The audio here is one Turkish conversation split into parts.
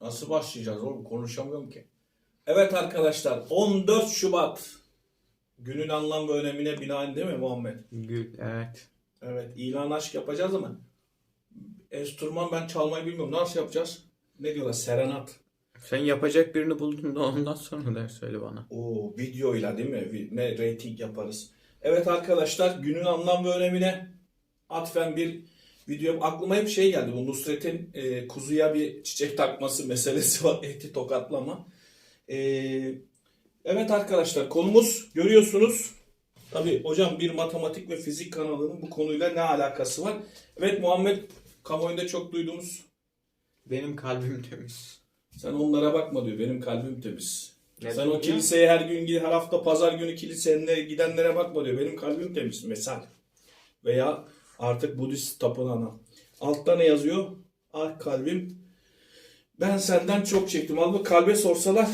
Nasıl başlayacağız oğlum? Konuşamıyorum ki. Evet arkadaşlar 14 Şubat. Günün anlam ve önemine binaen değil mi Muhammed? Evet. Evet ilan aşk yapacağız ama enstrüman ben çalmayı bilmiyorum. Nasıl yapacağız? Ne diyorlar? Serenat. Sen yapacak birini buldun da ondan sonra der söyle bana. O videoyla değil mi? Ne rating yaparız. Evet arkadaşlar günün anlam ve önemine atfen bir video aklıma hep şey geldi. Bu Nusret'in e, kuzuya bir çiçek takması meselesi var. Eti tokatlama. E, evet arkadaşlar konumuz görüyorsunuz. Tabii hocam bir matematik ve fizik kanalının bu konuyla ne alakası var? Evet Muhammed kamuoyunda çok duyduğumuz Benim kalbim temiz. sen onlara bakma diyor. Benim kalbim temiz. Neden Sen o kiliseye her gün gid- her hafta pazar günü kiliseye gidenlere bakma diyor. Benim kalbim temiz mesal. Veya artık Budist tapınağına. Altta ne yazıyor? Ah kalbim ben senden çok çektim. Al bu kalbe sorsalar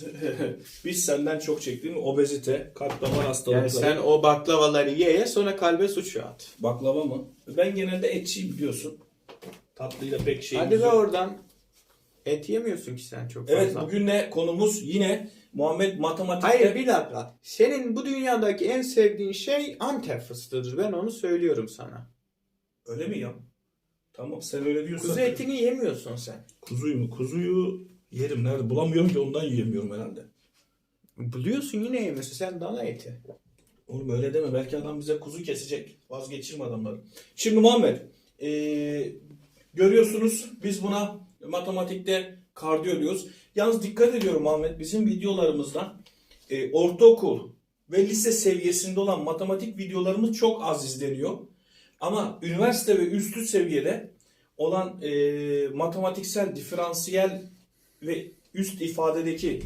biz senden çok çektim. Obezite, kalp damar hastalıkları. Yani sen o baklavaları ye ye sonra kalbe suçu at. Baklava mı? Ben genelde etçiyim biliyorsun. Tatlıyla pek şeyim Hadi be yok. oradan. Et yemiyorsun ki sen çok fazla. Evet bugün ne konumuz? Yine Muhammed matematikte. Hayır bir dakika. Senin bu dünyadaki en sevdiğin şey Antep fıstığıdır. Ben onu söylüyorum sana. Öyle mi ya? Tamam sen öyle diyorsan. Kuzu etini yemiyorsun sen. Kuzuyu mu? Kuzuyu yerim nerede? Bulamıyorum ki ondan yiyemiyorum herhalde. Biliyorsun yine yemiyorsun. Sen dana eti. Oğlum öyle deme. Belki adam bize kuzu kesecek. Vazgeçirme adamları. Şimdi Muhammed. eee, görüyorsunuz biz buna matematikte kardiyo diyoruz. Yalnız dikkat ediyorum Muhammed. Bizim videolarımızda e, ortaokul ve lise seviyesinde olan matematik videolarımız çok az izleniyor. Ama üniversite ve üstü seviyede olan e, matematiksel, diferansiyel ve üst ifadedeki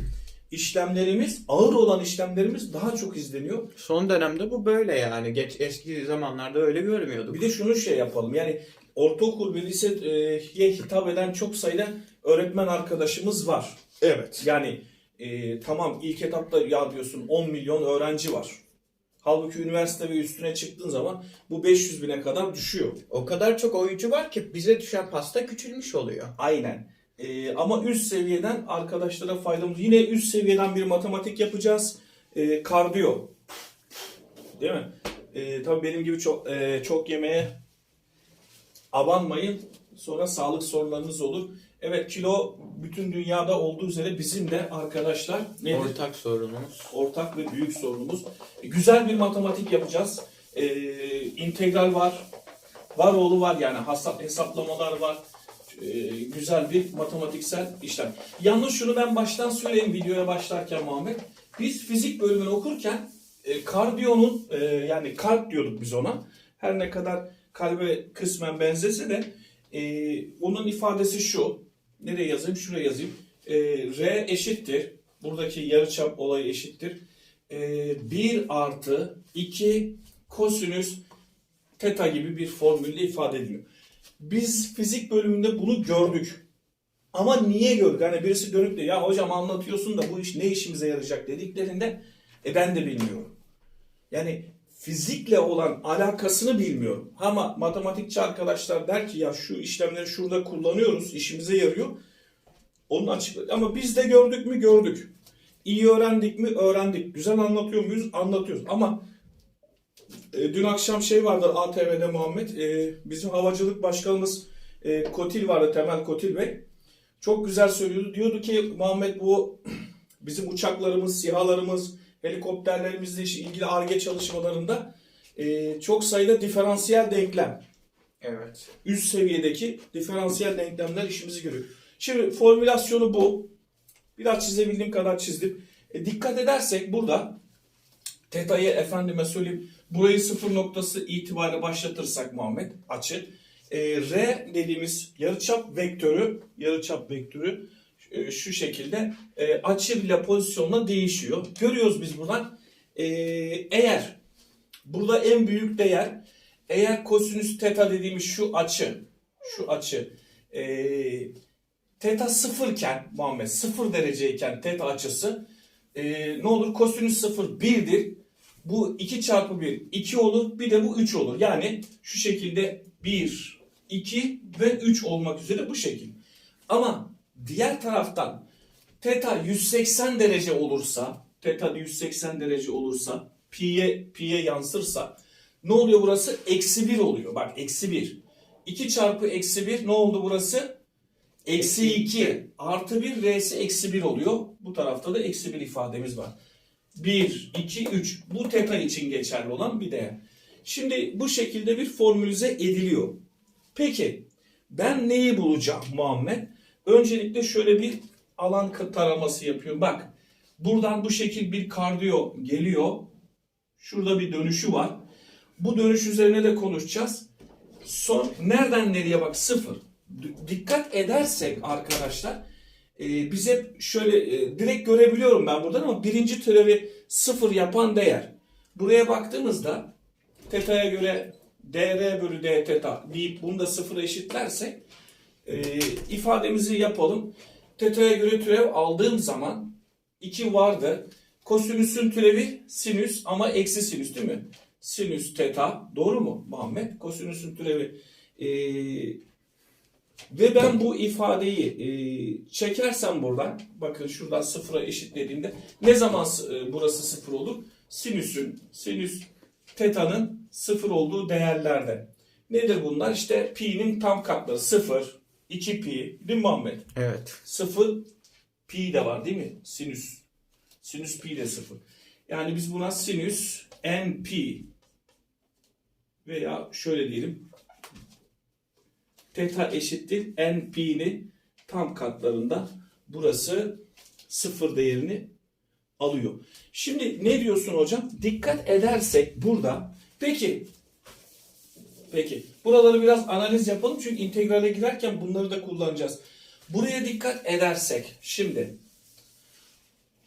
işlemlerimiz, ağır olan işlemlerimiz daha çok izleniyor. Son dönemde bu böyle yani. Geç eski zamanlarda öyle görmüyorduk. Bir de şunu şey yapalım yani ortaokul ve liseye hitap eden çok sayıda öğretmen arkadaşımız var. Evet. Yani e, tamam ilk etapta ya diyorsun 10 milyon öğrenci var. Halbuki üniversite ve üstüne çıktığın zaman bu 500 bine kadar düşüyor. O kadar çok oyuncu var ki bize düşen pasta küçülmüş oluyor. Aynen. E, ama üst seviyeden arkadaşlara faydamız. Yine üst seviyeden bir matematik yapacağız. E, kardiyo. Değil mi? E, tabii benim gibi çok e, çok yemeğe abanmayın. Sonra sağlık sorunlarınız olur. Evet kilo bütün dünyada olduğu üzere bizim de arkadaşlar nedir? Ortak sorunumuz. ortak ve büyük sorunumuz. E, Güzel bir matematik yapacağız. Ee, integral var. Var oğlu var yani hesap, hesaplamalar var. Ee, güzel bir matematiksel işlem. Yalnız şunu ben baştan söyleyeyim videoya başlarken Muhammed. Biz fizik bölümünü okurken e, kardiyonun e, yani kalp diyorduk biz ona. Her ne kadar kalbe kısmen benzese de e, onun ifadesi şu. Nereye yazayım? Şuraya yazayım. E, R eşittir. Buradaki yarıçap olayı eşittir. E, 1 artı 2 kosinüs teta gibi bir formülle ifade ediliyor. Biz fizik bölümünde bunu gördük. Ama niye gördük? Hani birisi dönüp de ya hocam anlatıyorsun da bu iş ne işimize yarayacak dediklerinde e ben de bilmiyorum. Yani fizikle olan alakasını bilmiyorum. Ama matematikçi arkadaşlar der ki ya şu işlemleri şurada kullanıyoruz, işimize yarıyor. Onun açık ama biz de gördük mü gördük. İyi öğrendik mi öğrendik. Güzel anlatıyor muyuz anlatıyoruz. Ama e, dün akşam şey vardı ATV'de Muhammed. e, bizim havacılık başkanımız e, Kotil vardı Temel Kotil Bey. Çok güzel söylüyordu. Diyordu ki Muhammed bu bizim uçaklarımız, sihalarımız, helikopterlerimizle ilgili ARGE çalışmalarında e, çok sayıda diferansiyel denklem Evet. üst seviyedeki diferansiyel denklemler işimizi görüyor. Şimdi formülasyonu bu. Biraz çizebildiğim kadar çizdim. E, dikkat edersek burada teta'yı efendime söyleyeyim burayı sıfır noktası itibariyle başlatırsak Muhammed açı. E, R dediğimiz yarıçap vektörü yarıçap vektörü e, şu şekilde e, açı ile pozisyonla değişiyor. Görüyoruz biz buradan. E, eğer burada en büyük değer eğer kosinüs teta dediğimiz şu açı, şu açı e, teta sıfırken Muhammed sıfır dereceyken teta açısı e, ne olur? Kosinüs sıfır birdir. Bu 2 çarpı 1 2 olur. Bir de bu 3 olur. Yani şu şekilde 1, 2 ve 3 olmak üzere bu şekil. Ama Diğer taraftan teta 180 derece olursa, teta 180 derece olursa, pi'ye pi'ye yansırsa ne oluyor burası? Eksi 1 oluyor. Bak eksi 1. 2 çarpı eksi 1 ne oldu burası? Eksi 2 artı 1 r'si eksi 1 oluyor. Bu tarafta da eksi 1 ifademiz var. 1, 2, 3. Bu teta için geçerli olan bir değer. Şimdi bu şekilde bir formülize ediliyor. Peki ben neyi bulacağım Muhammed? Öncelikle şöyle bir alan taraması yapıyorum. Bak buradan bu şekil bir kardiyo geliyor. Şurada bir dönüşü var. Bu dönüş üzerine de konuşacağız. Son nereden nereye bak sıfır. Dikkat edersek arkadaşlar e, biz hep şöyle e, direkt görebiliyorum ben buradan ama birinci türevi sıfır yapan değer. Buraya baktığımızda teta'ya göre dr bölü d teta deyip bunu da sıfıra eşitlersek e, ifademizi yapalım. Teta'ya göre türev aldığım zaman 2 vardı. Kosinüsün türevi sinüs ama eksi sinüs değil mi? Sinüs teta. Doğru mu Muhammed? Kosinüsün türevi. e, ve ben bu ifadeyi e, çekersem buradan, bakın şuradan sıfıra eşitlediğimde ne zaman e, burası sıfır olur? Sinüsün, sinüs teta'nın sıfır olduğu değerlerde. Nedir bunlar? İşte pi'nin tam katları sıfır, 2 pi, değil mi Muhammed? Evet. 0 pi de var değil mi? Sinüs. Sinüs pi de 0. Yani biz buna sinüs n pi veya şöyle diyelim teta eşittir n pi'ni tam katlarında burası sıfır değerini alıyor. Şimdi ne diyorsun hocam? Dikkat edersek burada peki Peki. Buraları biraz analiz yapalım çünkü integrale girerken bunları da kullanacağız. Buraya dikkat edersek şimdi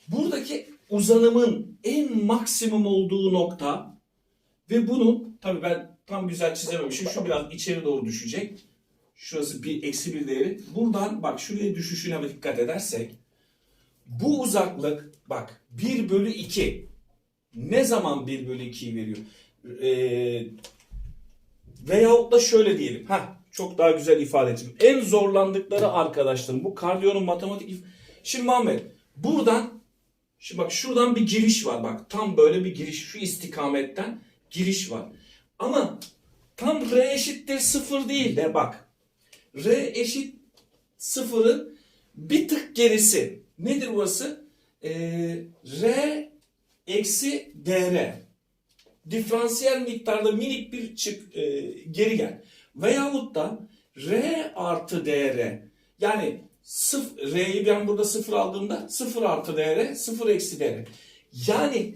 buradaki uzanımın en maksimum olduğu nokta ve bunun tabii ben tam güzel çizememişim. Şu biraz içeri doğru düşecek. Şurası bir eksi bir değeri. Buradan bak şuraya düşüşüne dikkat edersek bu uzaklık bak 1 bölü 2 ne zaman 1 bölü 2'yi veriyor? Ee, Veyahut da şöyle diyelim. Ha çok daha güzel ifade edeyim. En zorlandıkları arkadaşlarım bu kardiyonun matematik Şimdi Muhammed buradan şimdi bak şuradan bir giriş var bak. Tam böyle bir giriş şu istikametten giriş var. Ama tam R eşittir sıfır değil de bak. R eşit sıfırın bir tık gerisi. Nedir burası? Ee, R eksi DR diferansiyel miktarda minik bir çık e, geri gel. Veyahut da R artı DR yani sıf, R'yi ben burada sıfır aldığımda sıfır artı DR sıfır eksi DR. Yani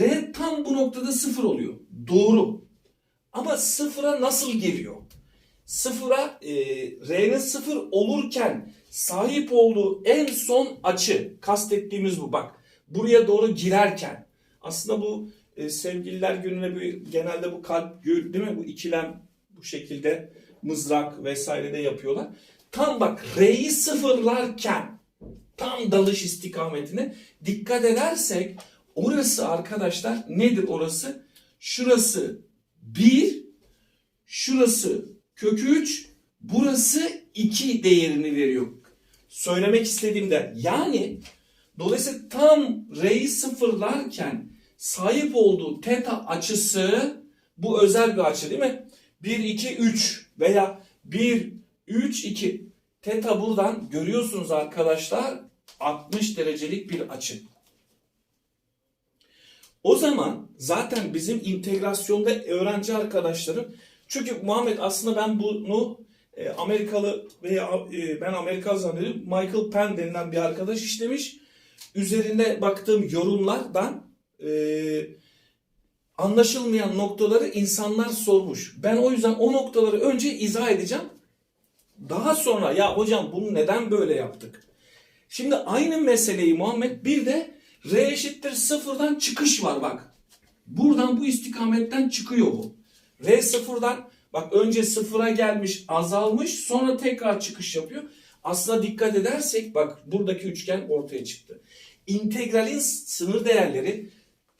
R tam bu noktada sıfır oluyor. Doğru. Ama sıfıra nasıl geliyor? Sıfıra e, R'nin sıfır olurken sahip olduğu en son açı kastettiğimiz bu bak. Buraya doğru girerken aslında bu e, sevgililer gününe bir, genelde bu kalp gül değil mi? Bu ikilem bu şekilde mızrak vesaire de yapıyorlar. Tam bak R'yi sıfırlarken tam dalış istikametine dikkat edersek orası arkadaşlar nedir orası? Şurası 1, şurası kök 3, burası 2 değerini veriyor. Söylemek istediğimde yani dolayısıyla tam R'yi sıfırlarken sahip olduğu teta açısı bu özel bir açı değil mi? 1, 2, 3 veya 1, 3, 2. Teta buradan görüyorsunuz arkadaşlar 60 derecelik bir açı. O zaman zaten bizim integrasyonda öğrenci arkadaşlarım çünkü Muhammed aslında ben bunu e, Amerikalı veya e, ben Amerikalı zannediyorum Michael Penn denilen bir arkadaş işlemiş. Üzerine baktığım yorumlardan e, anlaşılmayan noktaları insanlar sormuş. Ben o yüzden o noktaları önce izah edeceğim. Daha sonra ya hocam bunu neden böyle yaptık? Şimdi aynı meseleyi Muhammed bir de R eşittir sıfırdan çıkış var bak. Buradan bu istikametten çıkıyor bu. R sıfırdan bak önce sıfıra gelmiş azalmış sonra tekrar çıkış yapıyor. Aslında dikkat edersek bak buradaki üçgen ortaya çıktı. İntegralin sınır değerleri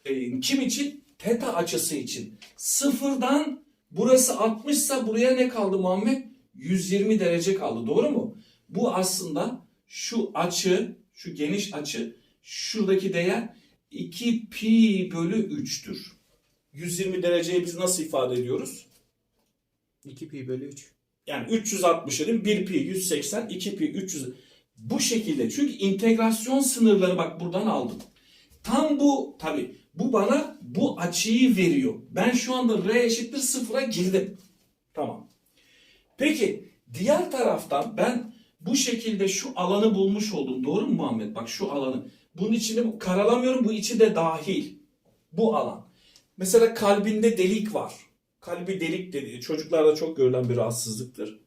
e, kim için? Teta açısı için. Sıfırdan burası 60 ise buraya ne kaldı Muhammed? 120 derece kaldı. Doğru mu? Bu aslında şu açı, şu geniş açı, şuradaki değer 2 pi bölü 3'tür. 120 dereceyi biz nasıl ifade ediyoruz? 2 pi bölü 3. Yani 360'ın 1 pi 180, 2 pi 300. Bu şekilde. Çünkü integrasyon sınırları bak buradan aldım. Tam bu tabi bu bana bu açıyı veriyor. Ben şu anda r eşittir sıfıra girdim. Tamam. Peki diğer taraftan ben bu şekilde şu alanı bulmuş oldum. Doğru mu Muhammed? Bak şu alanı. Bunun içini karalamıyorum. Bu içi de dahil. Bu alan. Mesela kalbinde delik var. Kalbi delik dediği çocuklarda çok görülen bir rahatsızlıktır.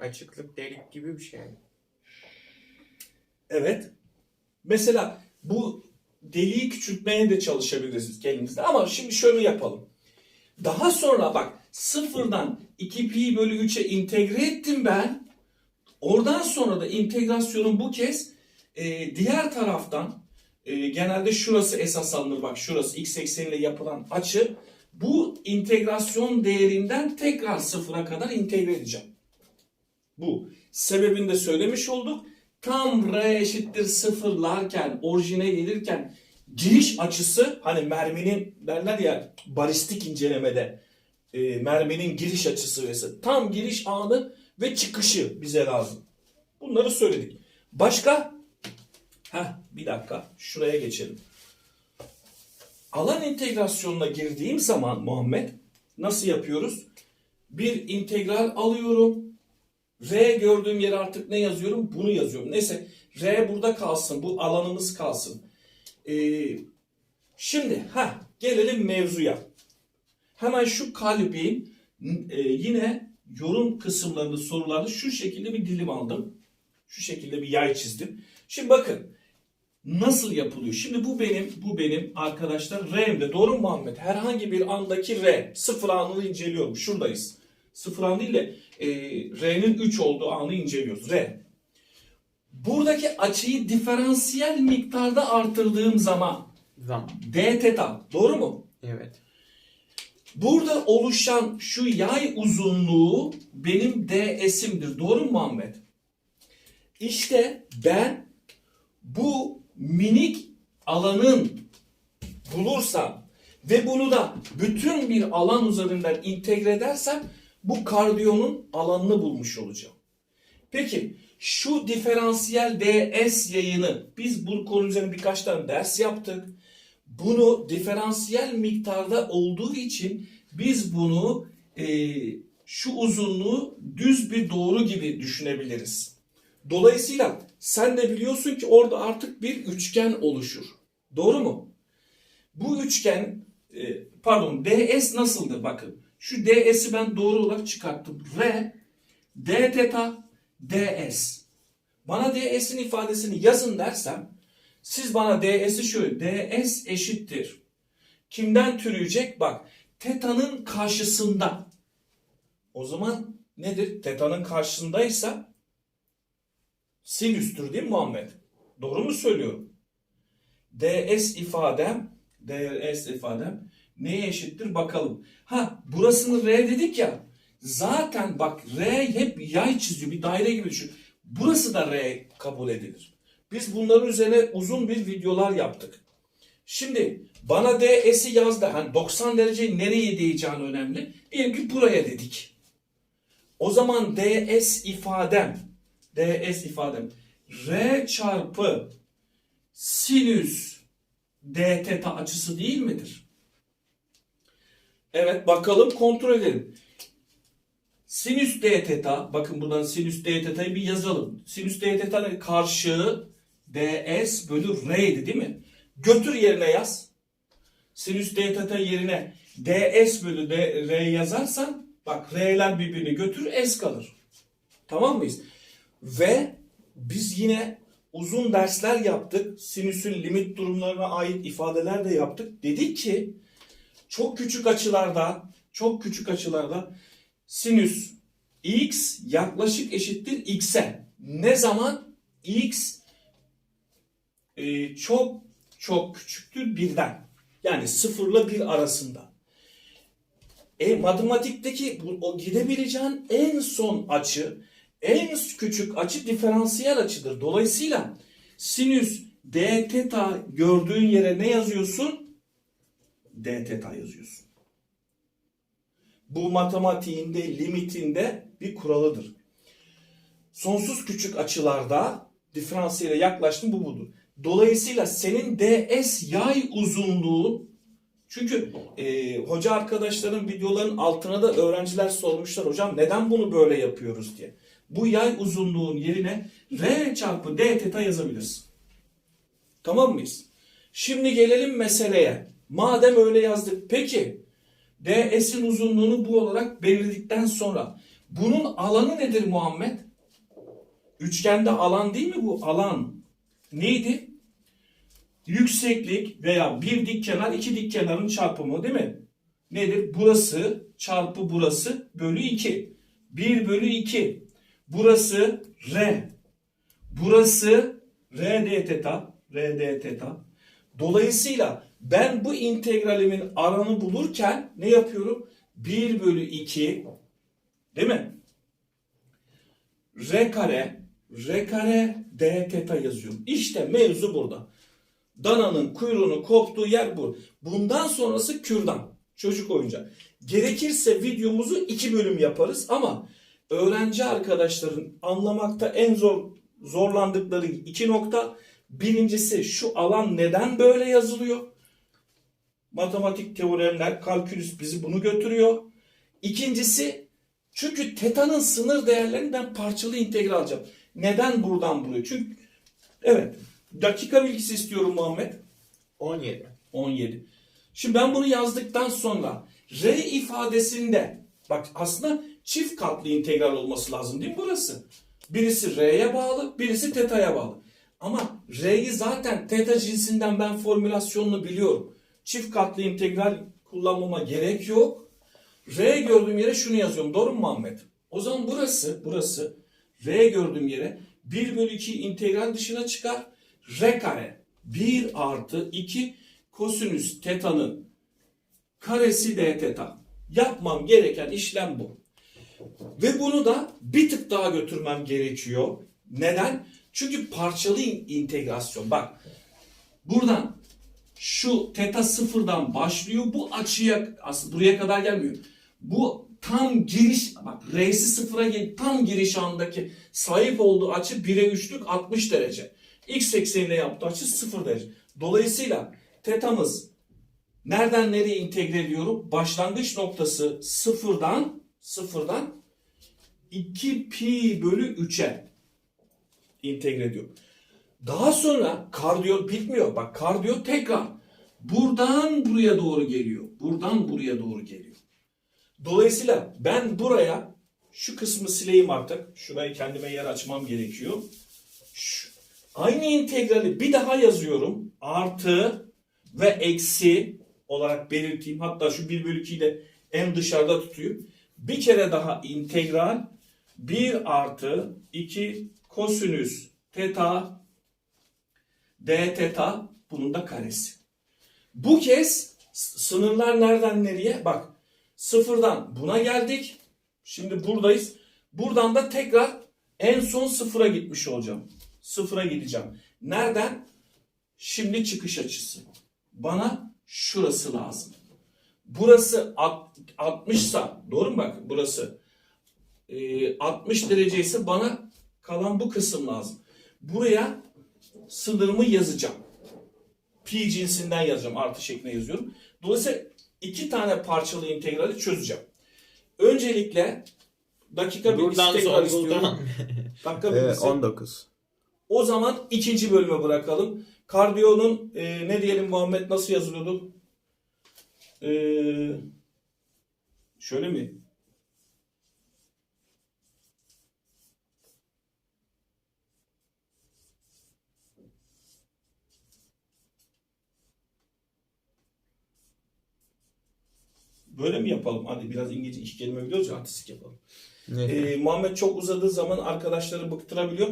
Açıklık delik gibi bir şey. Evet. Mesela bu deliği küçültmeye de çalışabilirsiniz kendinizde. Ama şimdi şöyle yapalım. Daha sonra bak sıfırdan 2 pi bölü 3'e integre ettim ben. Oradan sonra da integrasyonun bu kez e, diğer taraftan e, genelde şurası esas alınır. Bak şurası x ekseniyle yapılan açı. Bu integrasyon değerinden tekrar sıfıra kadar integre edeceğim. Bu. Sebebini de söylemiş olduk. Tam r eşittir sıfırlarken, orijine gelirken giriş açısı hani merminin derler ya balistik incelemede e, merminin giriş açısı vesaire. Tam giriş anı ve çıkışı bize lazım. Bunları söyledik. Başka? Heh, bir dakika. Şuraya geçelim. Alan integrasyonuna girdiğim zaman Muhammed nasıl yapıyoruz? Bir integral alıyorum. R gördüğüm yere artık ne yazıyorum? Bunu yazıyorum. Neyse R burada kalsın. Bu alanımız kalsın. Ee, şimdi ha gelelim mevzuya. Hemen şu kalbin e, yine yorum kısımlarında sorularda şu şekilde bir dilim aldım. Şu şekilde bir yay çizdim. Şimdi bakın nasıl yapılıyor? Şimdi bu benim bu benim arkadaşlar R'mde. Doğru mu Muhammed? Herhangi bir andaki R. Sıfır anını inceliyorum. Şuradayız. Sıfır an değil de e, R'nin 3 olduğu anı inceliyoruz. R. Buradaki açıyı diferansiyel miktarda artırdığım zaman Zaman. d teta. Doğru mu? Evet. Burada oluşan şu yay uzunluğu benim ds'imdir. Doğru mu Muhammed? İşte ben bu minik alanın bulursam ve bunu da bütün bir alan üzerinden integre edersem bu kardiyonun alanını bulmuş olacağım. Peki şu diferansiyel ds yayını biz bu konu üzerine birkaç tane ders yaptık. Bunu diferansiyel miktarda olduğu için biz bunu e, şu uzunluğu düz bir doğru gibi düşünebiliriz. Dolayısıyla sen de biliyorsun ki orada artık bir üçgen oluşur. Doğru mu? Bu üçgen e, pardon ds nasıldır bakın. Şu ds'i ben doğru olarak çıkarttım. R d teta ds. Bana ds'in ifadesini yazın dersem siz bana ds'i şöyle ds eşittir. Kimden türüyecek? Bak teta'nın karşısında. O zaman nedir? Teta'nın karşısındaysa sinüstür değil mi Muhammed? Doğru mu söylüyorum? ds ifadem ds ifadem neye eşittir bakalım. Ha burasını r dedik ya. Zaten bak r hep yay çiziyor. Bir daire gibi düşün. Burası da r kabul edilir. Biz bunların üzerine uzun bir videolar yaptık. Şimdi bana ds'i yazdı. Hani 90 dereceyi nereye değeceğini önemli. Diyelim ki buraya dedik. O zaman ds ifadem ds ifadem r çarpı sinüs d teta açısı değil midir? Evet bakalım kontrol edelim. Sinüs d teta bakın buradan sinüs d teta'yı bir yazalım. Sinüs d teta'nın karşılığı ds bölü r'ydi değil mi? Götür yerine yaz. Sinüs d teta yerine ds bölü r yazarsan bak r'ler birbirini götür s kalır. Tamam mıyız? Ve biz yine uzun dersler yaptık. Sinüsün limit durumlarına ait ifadeler de yaptık. Dedik ki çok küçük açılarda çok küçük açılarda sinüs x yaklaşık eşittir x'e. Ne zaman? x e, çok çok küçüktür birden. Yani sıfırla bir arasında. E, matematikteki bu, o gidebileceğin en son açı En küçük açı diferansiyel açıdır. Dolayısıyla sinüs d teta gördüğün yere ne yazıyorsun? D teta yazıyorsun. Bu matematiğinde limitinde bir kuralıdır. Sonsuz küçük açılarda diferansiyele yaklaştım bu budur. Dolayısıyla senin ds yay uzunluğun çünkü e, hoca arkadaşların videoların altına da öğrenciler sormuşlar hocam neden bunu böyle yapıyoruz diye. Bu yay uzunluğun yerine r çarpı d teta yazabilirsin. Tamam mıyız? Şimdi gelelim meseleye. Madem öyle yazdık peki ds'in uzunluğunu bu olarak belirledikten sonra bunun alanı nedir Muhammed? Üçgende alan değil mi bu? Alan neydi? Yükseklik veya bir dik kenar iki dik kenarın çarpımı değil mi? Nedir? Burası çarpı burası bölü 2. 1 bölü 2. Burası R. Burası R d teta. R d teta. Dolayısıyla ben bu integralimin alanı bulurken ne yapıyorum? 1 bölü 2 değil mi? R kare, R kare d teta yazıyorum. İşte mevzu burada. Dananın kuyruğunu koptuğu yer bu. Bundan sonrası kürdan. Çocuk oyuncağı. Gerekirse videomuzu iki bölüm yaparız ama öğrenci arkadaşların anlamakta en zor zorlandıkları iki nokta. Birincisi şu alan neden böyle yazılıyor? Matematik teoremler, kalkülüs bizi bunu götürüyor. İkincisi çünkü tetanın sınır değerlerinden parçalı integral alacağım. Neden buradan buraya? Çünkü evet dakika bilgisi istiyorum Muhammed. 17. 17. Şimdi ben bunu yazdıktan sonra R ifadesinde bak aslında çift katlı integral olması lazım değil mi burası? Birisi R'ye bağlı, birisi teta'ya bağlı. Ama R'yi zaten teta cinsinden ben formülasyonunu biliyorum. Çift katlı integral kullanmama gerek yok. R gördüğüm yere şunu yazıyorum. Doğru mu Muhammed? O zaman burası, burası R gördüğüm yere 1 bölü 2 integral dışına çıkar. R kare 1 artı 2 kosinüs teta'nın karesi d teta. Yapmam gereken işlem bu. Ve bunu da bir tık daha götürmem gerekiyor. Neden? Çünkü parçalı in- integrasyon. Bak buradan şu teta sıfırdan başlıyor. Bu açıya aslında buraya kadar gelmiyor. Bu tam giriş bak R'si sıfıra gel tam giriş andaki sahip olduğu açı 1'e 3'lük 60 derece. X eksenine yaptığı açı 0 derece. Dolayısıyla tetamız nereden nereye integre ediyorum? Başlangıç noktası sıfırdan sıfırdan 2 pi bölü 3'e entegre ediyor. Daha sonra kardiyo bitmiyor. Bak kardiyo tekrar buradan buraya doğru geliyor. Buradan buraya doğru geliyor. Dolayısıyla ben buraya şu kısmı sileyim artık. Şurayı kendime yer açmam gerekiyor. Şu, aynı integrali bir daha yazıyorum. Artı ve eksi olarak belirteyim. Hatta şu 1 bölü 2'yi de en dışarıda tutayım. Bir kere daha integral 1 artı 2 kosinüs teta d teta bunun da karesi. Bu kez sınırlar nereden nereye? Bak sıfırdan buna geldik. Şimdi buradayız. Buradan da tekrar en son sıfıra gitmiş olacağım. Sıfıra gideceğim. Nereden? Şimdi çıkış açısı. Bana şurası lazım. Burası alt- 60 sa doğru mu bak burası? Ee, 60 derece ise bana kalan bu kısım lazım. Buraya sınırımı yazacağım. Pi cinsinden yazacağım. Artı şeklinde yazıyorum. Dolayısıyla iki tane parçalı integrali çözeceğim. Öncelikle dakika bilgisi Buradan tekrar son istiyorum. buradan. Dakika Ee, bilgisi. 19. O zaman ikinci bölüme bırakalım. Kardiyonun e, ne diyelim Muhammed nasıl yazılıyordu? Ee, şöyle mi? Böyle mi yapalım? Hadi biraz İngilizce iki kelime biliyoruz ya artistik yapalım. Ee, Muhammed çok uzadığı zaman arkadaşları bıktırabiliyor.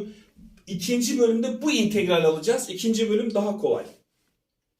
İkinci bölümde bu integral alacağız. İkinci bölüm daha kolay.